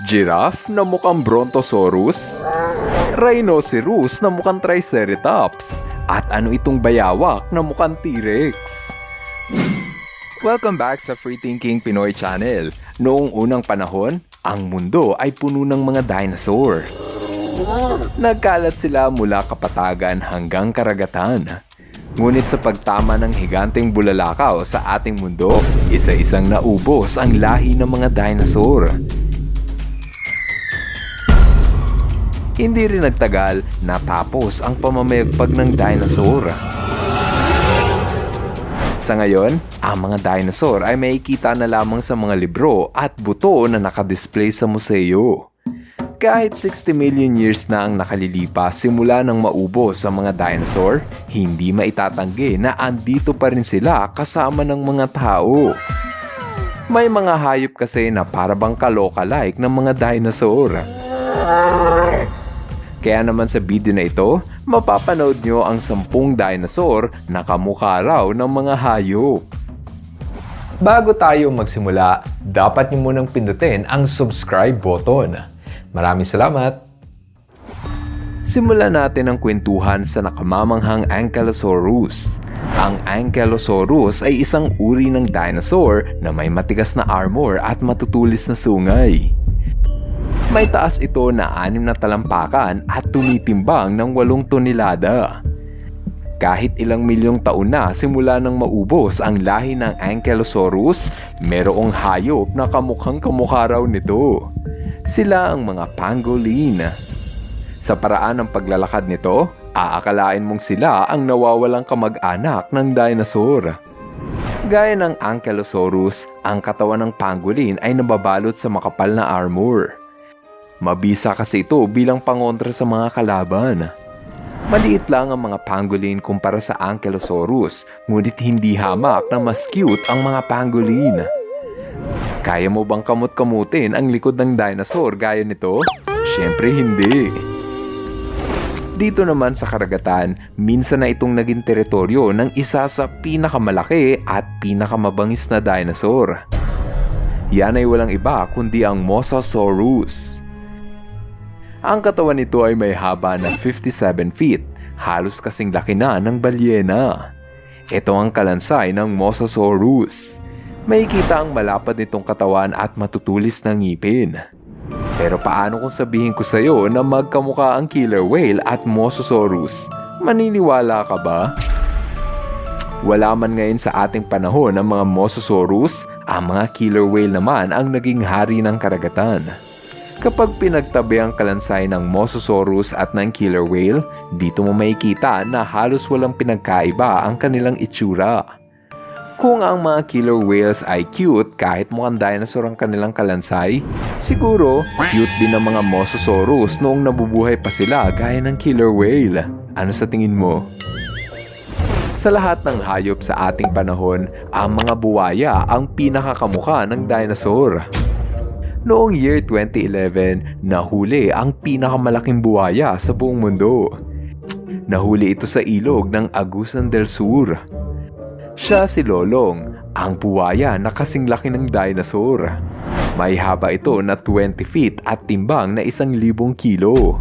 Giraffe na mukhang Brontosaurus? Rhinoceros na mukhang Triceratops? At ano itong bayawak na mukhang T-Rex? Welcome back sa Free Thinking Pinoy Channel. Noong unang panahon, ang mundo ay puno ng mga dinosaur. Nagkalat sila mula kapatagan hanggang karagatan. Ngunit sa pagtama ng higanteng bulalakaw sa ating mundo, isa-isang naubos ang lahi ng mga dinosaur. Hindi rin nagtagal natapos ang pamamayagpag ng dinosaur. Sa ngayon, ang mga dinosaur ay makikita na lamang sa mga libro at buto na nakadisplay sa museo. Kahit 60 million years na ang nakalilipas simula nang maubos ang mga dinosaur, hindi maitatanggi na andito pa rin sila kasama ng mga tao. May mga hayop kasi na parabang kaloka-like ng mga dinosaur. Kaya naman sa video na ito, mapapanood nyo ang sampung dinosaur na kamukha raw ng mga hayop. Bago tayo magsimula, dapat nyo munang pindutin ang subscribe button. Maraming salamat! Simulan natin ang kwentuhan sa nakamamanghang Ankylosaurus. Ang Ankylosaurus ay isang uri ng dinosaur na may matigas na armor at matutulis na sungay. May taas ito na anim na talampakan at tumitimbang ng walong tonelada. Kahit ilang milyong taon na simula nang maubos ang lahi ng Ankylosaurus, merong hayop na kamukhang kamukha raw nito. Sila ang mga pangolin. Sa paraan ng paglalakad nito, aakalain mong sila ang nawawalang kamag-anak ng dinosaur. Gaya ng Ankylosaurus, ang katawan ng pangolin ay nababalot sa makapal na armor. Mabisa kasi ito bilang pangontra sa mga kalaban. Maliit lang ang mga pangolin kumpara sa Ankylosaurus, ngunit hindi hamak na mas cute ang mga pangolin. Kaya mo bang kamot-kamutin ang likod ng dinosaur gaya nito? Siyempre hindi. Dito naman sa karagatan, minsan na itong naging teritoryo ng isa sa pinakamalaki at pinakamabangis na dinosaur. Yan ay walang iba kundi ang Mosasaurus. Ang katawan nito ay may haba na 57 feet, halos kasing laki na ng balyena. Ito ang kalansay ng Mosasaurus. May kita ang malapad nitong katawan at matutulis ng ngipin. Pero paano kung sabihin ko sa iyo na magkamukha ang killer whale at Mosasaurus? Maniniwala ka ba? Wala man ngayon sa ating panahon ang mga Mosasaurus, ang mga killer whale naman ang naging hari ng karagatan. Kapag pinagtabi ang kalansay ng Mosasaurus at ng killer whale, dito mo makikita na halos walang pinagkaiba ang kanilang itsura. Kung ang mga killer whales ay cute kahit mukhang dinosaur ang kanilang kalansay, siguro cute din ang mga Mosasaurus noong nabubuhay pa sila gaya ng killer whale. Ano sa tingin mo? Sa lahat ng hayop sa ating panahon, ang mga buwaya ang pinakakamukha ng dinosaur. Noong year 2011, nahuli ang pinakamalaking buwaya sa buong mundo. Nahuli ito sa ilog ng Agusan del Sur. Siya si Lolong, ang buwaya na kasing laki ng dinosaur. May haba ito na 20 feet at timbang na isang libong kilo.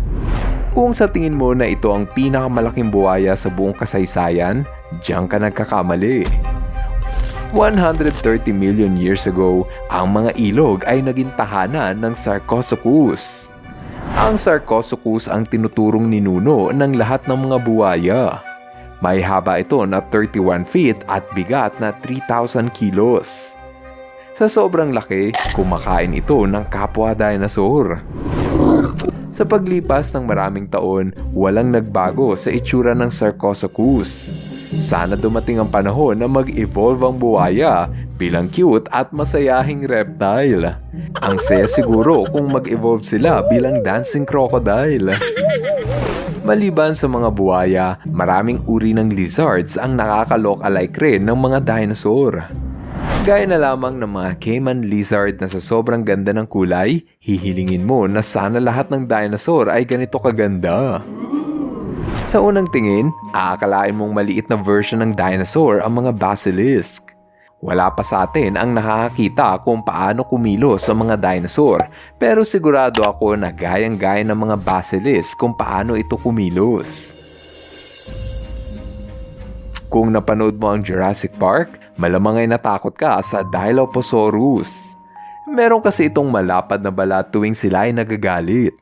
Kung sa tingin mo na ito ang pinakamalaking buwaya sa buong kasaysayan, diyan ka nagkakamali. 130 million years ago, ang mga ilog ay naging tahanan ng Sarcosuchus. Ang Sarcosuchus ang tinuturong ninuno ng lahat ng mga buwaya. May haba ito na 31 feet at bigat na 3,000 kilos. Sa sobrang laki, kumakain ito ng kapwa dinosaur. Sa paglipas ng maraming taon, walang nagbago sa itsura ng Sarcosuchus. Sana dumating ang panahon na mag-evolve ang buwaya bilang cute at masayahing reptile. Ang saya siguro kung mag-evolve sila bilang dancing crocodile. Maliban sa mga buwaya, maraming uri ng lizards ang nakakalook-alike rin ng mga dinosaur. Gaya na lamang ng mga caiman lizard na sa sobrang ganda ng kulay, hihilingin mo na sana lahat ng dinosaur ay ganito kaganda. Sa unang tingin, aakalain mong maliit na version ng dinosaur ang mga basilisk. Wala pa sa atin ang nakakakita kung paano kumilos ang mga dinosaur pero sigurado ako na gayang-gaya ng mga basilisk kung paano ito kumilos. Kung napanood mo ang Jurassic Park, malamang ay natakot ka sa Dilophosaurus. Meron kasi itong malapad na balat tuwing sila ay nagagalit.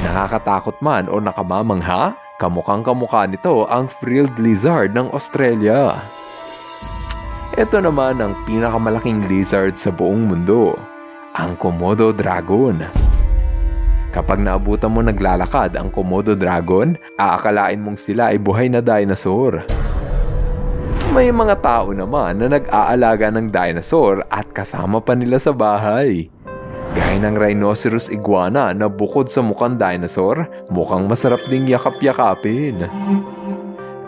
Nakakatakot man o nakamamangha, kamukhang kamukha nito ang frilled lizard ng Australia. Ito naman ang pinakamalaking lizard sa buong mundo, ang Komodo dragon. Kapag naabutan mo naglalakad ang Komodo dragon, aakalain mong sila ay buhay na dinosaur. May mga tao naman na nag-aalaga ng dinosaur at kasama pa nila sa bahay. Gaya ng rhinoceros iguana na bukod sa mukhang dinosaur, mukhang masarap ding yakap-yakapin.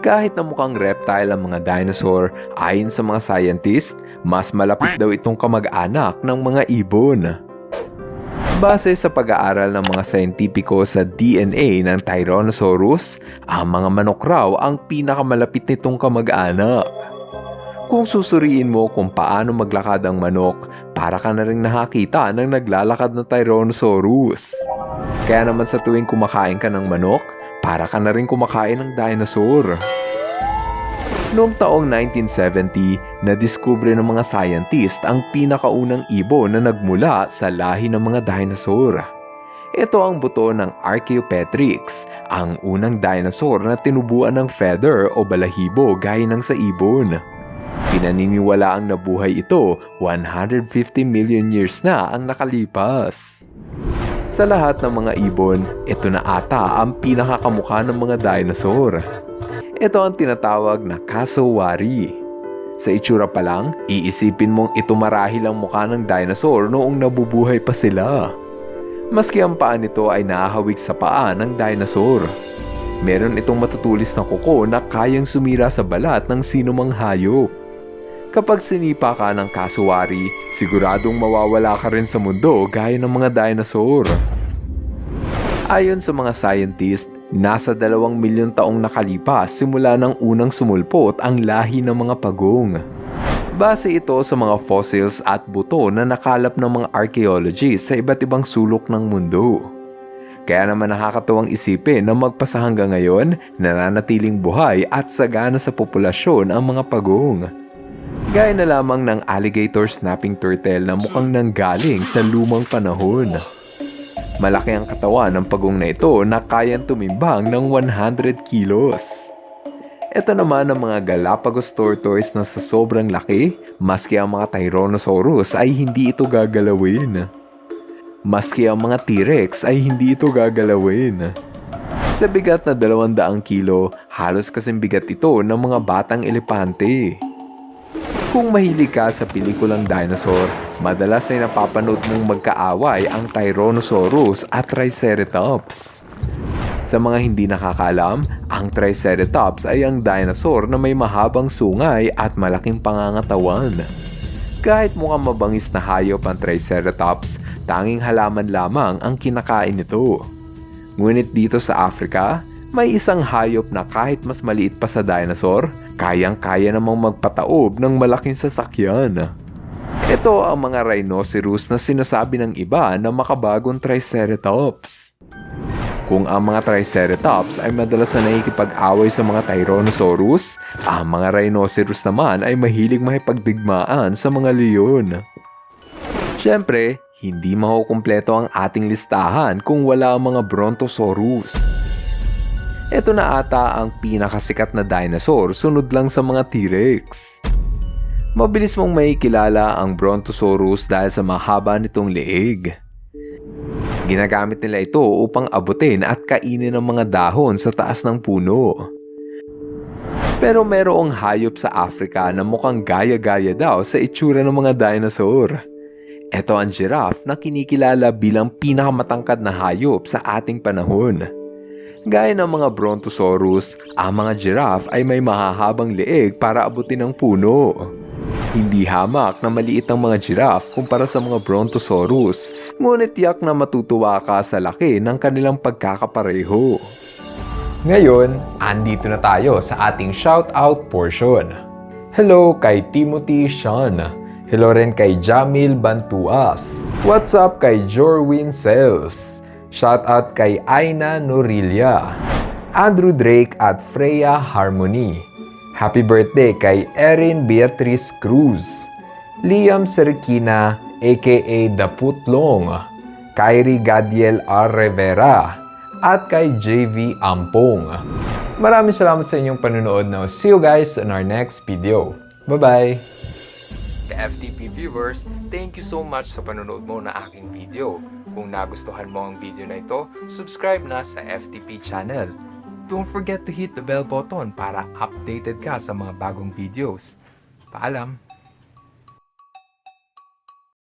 Kahit na mukhang reptile ang mga dinosaur, ayon sa mga scientist, mas malapit daw itong kamag-anak ng mga ibon. Base sa pag-aaral ng mga scientifico sa DNA ng Tyrannosaurus, ang mga manok raw ang pinakamalapit nitong kamag-anak. Kung susuriin mo kung paano maglakad ang manok, para ka na rin nakakita ng naglalakad na Tyrannosaurus. Kaya naman sa tuwing kumakain ka ng manok, para ka na rin kumakain ng dinosaur. Noong taong 1970, nadiskubre ng mga scientist ang pinakaunang ibon na nagmula sa lahi ng mga dinosaur. Ito ang buto ng Archaeopteryx, ang unang dinosaur na tinubuan ng feather o balahibo gaya ng sa ibon. Pinaniniwala ang nabuhay ito 150 million years na ang nakalipas. Sa lahat ng mga ibon, ito na ata ang pinakakamukha ng mga dinosaur. Ito ang tinatawag na cassowary. Sa itsura pa lang, iisipin mong ito marahil ang mukha ng dinosaur noong nabubuhay pa sila. Maski ang paa nito ay nahahawig sa paa ng dinosaur. Meron itong matutulis na kuko na kayang sumira sa balat ng sinumang hayop. Kapag sinipa ka ng kasuwari, siguradong mawawala ka rin sa mundo gaya ng mga dinosaur. Ayon sa mga scientist, nasa dalawang milyon taong nakalipas simula ng unang sumulpot ang lahi ng mga pagong. Base ito sa mga fossils at buto na nakalap ng mga archaeologists sa iba't ibang sulok ng mundo. Kaya naman nakakatuwang isipin na magpasa hanggang ngayon, nananatiling buhay at sagana sa populasyon ang mga pagong. Gaya na lamang ng alligator snapping turtle na mukhang nanggaling sa lumang panahon. Malaki ang katawan ng pagong na ito na kayang tumimbang ng 100 kilos. Ito naman ang mga Galapagos tortoise na sa sobrang laki, maski ang mga Tyrannosaurus ay hindi ito gagalawin. Maski ang mga T-Rex ay hindi ito gagalawin. Sa bigat na 200 kilo, halos kasing bigat ito ng mga batang elepante. Kung mahilig ka sa pelikulang dinosaur, madalas ay napapanood mong magkaaway ang Tyrannosaurus at Triceratops. Sa mga hindi nakakalam, ang Triceratops ay ang dinosaur na may mahabang sungay at malaking pangangatawan. Kahit mukhang mabangis na hayop ang Triceratops, tanging halaman lamang ang kinakain nito. Ngunit dito sa Africa, may isang hayop na kahit mas maliit pa sa dinosaur, kayang-kaya namang magpataob ng malaking sasakyan. Ito ang mga rhinoceros na sinasabi ng iba na makabagong Triceratops. Kung ang mga Triceratops ay madalas na nakikipag-away sa mga Tyrannosaurus, ang mga rhinoceros naman ay mahilig makipagdigmaan sa mga leon. Siyempre, hindi makukumpleto ang ating listahan kung wala ang mga Brontosaurus. Ito na ata ang pinakasikat na dinosaur sunod lang sa mga T-Rex. Mabilis mong may kilala ang Brontosaurus dahil sa mahaba nitong leeg. Ginagamit nila ito upang abutin at kainin ang mga dahon sa taas ng puno. Pero merong hayop sa Africa na mukhang gaya-gaya daw sa itsura ng mga dinosaur. Ito ang giraffe na kinikilala bilang pinakamatangkad na hayop sa ating panahon. Gaya ng mga Brontosaurus, ang mga giraffe ay may mahahabang leeg para abutin ang puno. Hindi hamak na maliit ang mga giraffe kumpara sa mga Brontosaurus, ngunit tiyak na matutuwa ka sa laki ng kanilang pagkakapareho. Ngayon, andito na tayo sa ating shoutout portion. Hello kay Timothy Sean. Hello rin kay Jamil Bantuas. What's up kay Jorwin Sales. Shout out kay Aina Norilla. Andrew Drake at Freya Harmony. Happy birthday kay Erin Beatrice Cruz. Liam Serkina aka The Putlong. Kyrie Gadiel R. Rivera at kay JV Ampong. Maraming salamat sa inyong panunood na. See you guys in our next video. Bye-bye! FTP viewers, thank you so much sa panonood mo na aking video. Kung nagustuhan mo ang video na ito, subscribe na sa FTP channel. Don't forget to hit the bell button para updated ka sa mga bagong videos. Paalam!